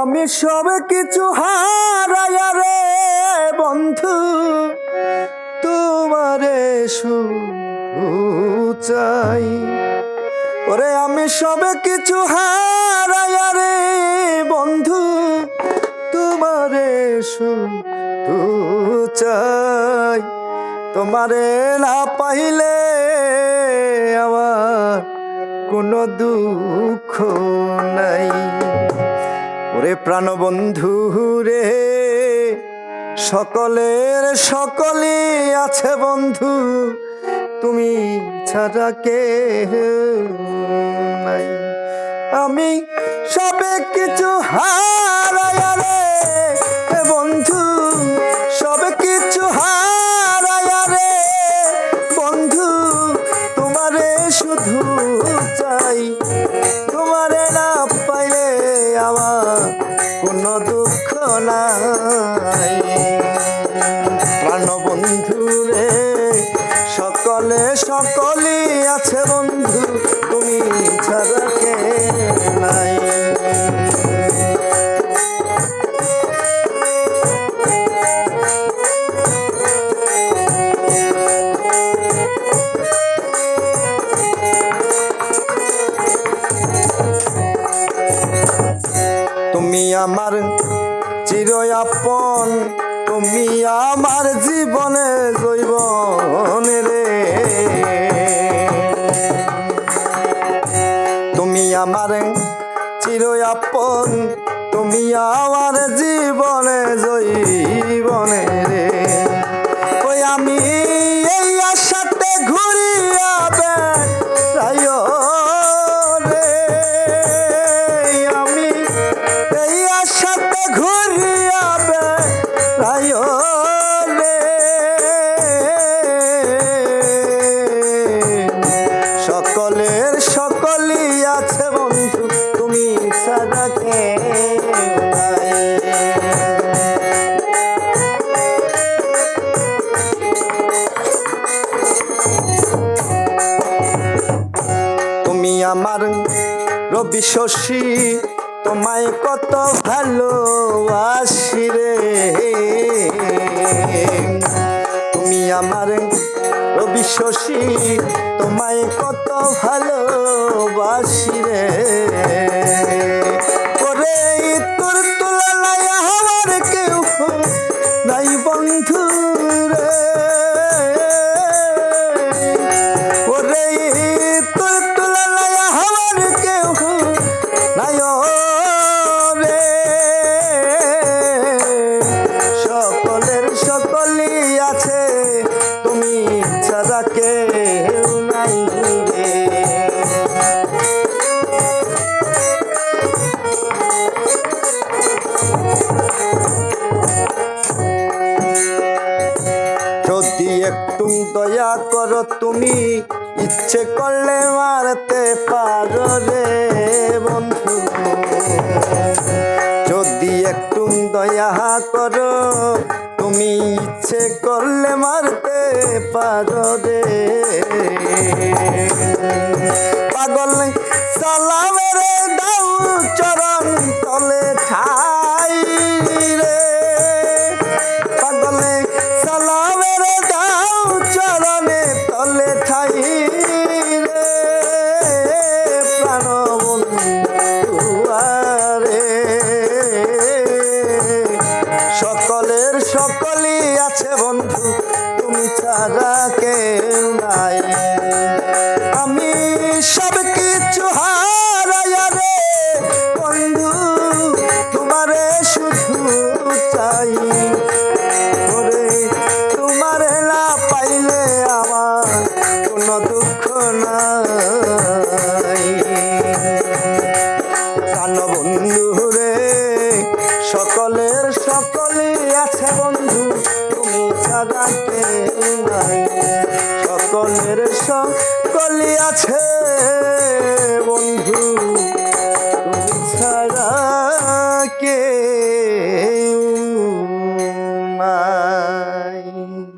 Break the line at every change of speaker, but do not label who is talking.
আমি সব কিছু হারাইয়া রে বন্ধু, তোমারে চাই। ওরে আমি সব কিছু হারাইয়া রে বন্ধু, তোমারে চাই। তোমারে না পাইলে আমার কোনো দুঃখ নাই। ওরে প্রাণবন্ধু রে, সকলের সকলে আছে বন্ধু, তুমি ছাড়া কে নাই। আমি সবে কিছু আমার চির আপন, তুমি আমার জীবনে জৈব রে। তুমি আমার চির আপন, তুমি আমার জীবনে জৈবনে আমার। রবি শশী, তোমায় কত ভালোবাসি রে। তুমি আমার রবি শশী, তোমায় কত ভালোবাসি রে। যদি একটু দয়া করো তুমি, ইচ্ছে করলে মারতে পারো রে বন্ধু। যদি একটু দয়া করো তুমি, ইচ্ছে করলে মারতে পারো রে তুমি কেউ নাই। আমি সব কিছু হারাইয়া রে, বন্ধু, তোমারে শুধু চাই। ওরে, তোমার না পাইলে আমার কোনো দুঃখ নাই। প্রাণ বন্ধু রে, সকলের সকলে আছে বন্ধু, তুমি ছাড়া সকলের সকলে আছে বন্ধু।